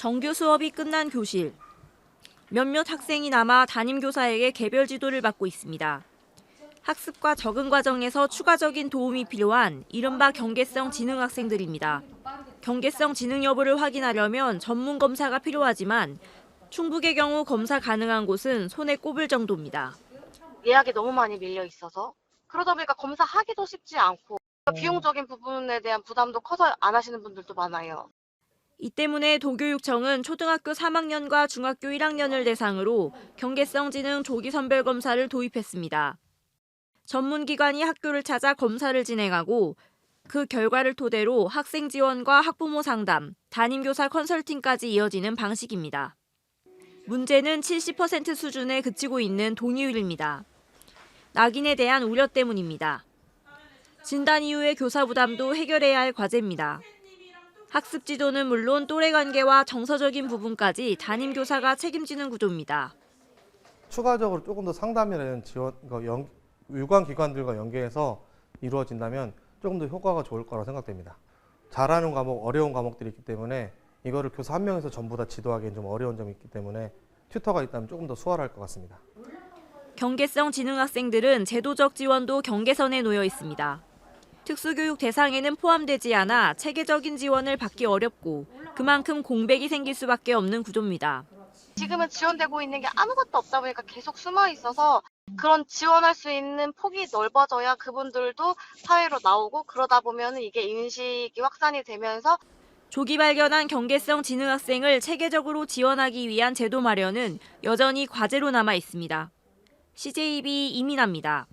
정규 수업이 끝난 교실. 몇몇 학생이 남아 담임 교사에게 개별 지도를 받고 있습니다. 학습과 적응 과정에서 추가적인 도움이 필요한 이른바 경계성 지능 학생들입니다. 경계성 지능 여부를 확인하려면 전문 검사가 필요하지만 충북의 경우 검사 가능한 곳은 손에 꼽을 정도입니다. 예약이 너무 많이 밀려 있어서 그러다 보니까 검사하기도 쉽지 않고 비용적인 부분에 대한 부담도 커서 안 하시는 분들도 많아요. 이 때문에 도교육청은 초등학교 3학년과 중학교 1학년을 대상으로 경계성 지능 조기 선별 검사를 도입했습니다. 전문 기관이 학교를 찾아 검사를 진행하고 그 결과를 토대로 학생 지원과 학부모 상담, 담임교사 컨설팅까지 이어지는 방식입니다. 문제는 70% 수준에 그치고 있는 동의율입니다. 낙인에 대한 우려 때문입니다. 진단 이후의 교사 부담도 해결해야 할 과제입니다. 학습 지도는 물론 또래 관계와 정서적인 부분까지 담임 교사가 책임지는 구조입니다. 추가적으로 조금 더 상담이라는 지원, 그 연, 유관 기관들과 연계해서 이루어진다면 조금 더 효과가 좋을 거라고 생각됩니다. 잘하는 과목, 어려운 과목들이 있기 때문에 이거를 교사 한 명에서 전부 다 지도하기엔 좀 어려운 점이 있기 때문에 튜터가 있다면 조금 더 수월할 것 같습니다. 경계성 지능 학생들은 제도적 지원도 경계선에 놓여 있습니다. 특수교육 대상에는 포함되지 않아 체계적인 지원을 받기 어렵고 그만큼 공백이 생길 수밖에 없는 구조입니다. 지금은 지원되고 있는 게 아무것도 없다 보니까 계속 숨어 있어서 그런 지원할 수 있는 폭이 넓어져야 그분들도 사회로 나오고 그러다 보면 이게 인식이 확산이 되면서 조기 발견한 경계성 지능 학생을 체계적으로 지원하기 위한 제도 마련은 여전히 과제로 남아 있습니다. CJB 이민아입니다.